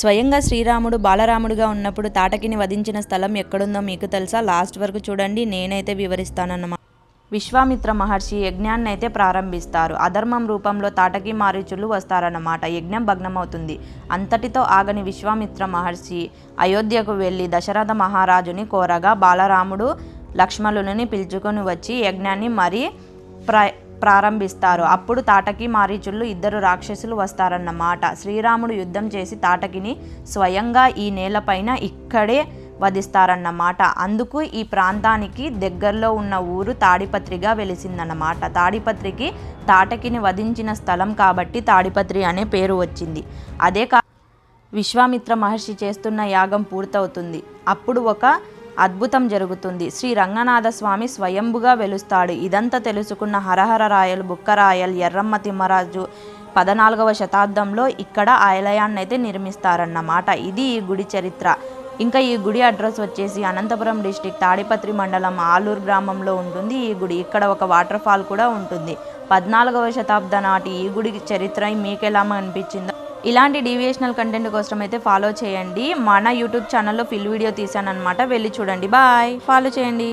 స్వయంగా శ్రీరాముడు బాలరాముడుగా ఉన్నప్పుడు తాటకిని వధించిన స్థలం ఎక్కడుందో మీకు తెలుసా? లాస్ట్ వరకు చూడండి నేనైతే వివరిస్తానన్నమాట. విశ్వామిత్ర మహర్షి యజ్ఞాన్ని అయితే ప్రారంభిస్తారు. అధర్మం రూపంలో తాటకి మారీచులు వస్తారన్నమాట. యజ్ఞం భగ్నమవుతుంది. అంతటితో ఆగని విశ్వామిత్ర మహర్షి అయోధ్యకు వెళ్ళి దశరథ మహారాజుని కోరగా బాలరాముడు లక్ష్మణుని పిలుచుకొని వచ్చి యజ్ఞాన్ని మరీ ప్ర ప్రారంభిస్తారు. అప్పుడు తాటకి మారీచుళ్ళు ఇద్దరు రాక్షసులు వస్తారన్నమాట శ్రీరాముడు యుద్ధం చేసి తాటకిని స్వయంగా ఈ నేలపైన ఇక్కడే వధిస్తారన్నమాట అందుకు ఈ ప్రాంతానికి దగ్గరలో ఉన్న ఊరు తాడిపత్రిగా వెలిసిందన్నమాట తాడిపత్రికి తాటకిని వధించిన స్థలం కాబట్టి తాడిపత్రి అనే పేరు వచ్చింది. అదే కా విశ్వామిత్ర మహర్షి చేస్తున్న యాగం పూర్తవుతుంది. అప్పుడు ఒక అద్భుతం జరుగుతుంది. శ్రీ రంగనాథ స్వామి స్వయంభుగా వెలుస్తాడు. ఇదంతా తెలుసుకున్న హరహర రాయల్ బుక్కరాయల్ ఎర్రమ్మ తిమ్మరాజు పదనాలుగవ శతాబ్దంలో ఇక్కడ ఆలయాన్ని అయితే నిర్మిస్తారన్నమాట. ఇది ఈ గుడి చరిత్ర. ఇంకా ఈ గుడి అడ్రస్ వచ్చేసి అనంతపురం డిస్టిక్ తాడిపత్రి మండలం ఆలూరు గ్రామంలో ఉంటుంది. ఈ గుడి ఇక్కడ ఒక వాటర్ ఫాల్ కూడా ఉంటుంది. పద్నాలుగవ శతాబ్ద నాటి ఈ గుడి చరిత్ర మీకెలా అనిపించిందో ఇలాంటి డీవియేషనల్ కంటెంట్ కోసం అయితే ఫాలో చేయండి. మన యూట్యూబ్ ఛానల్లో ఫిల్ వీడియో తీసాను అనమాట వెళ్ళి చూడండి. బాయ్ ఫాలో చేయండి.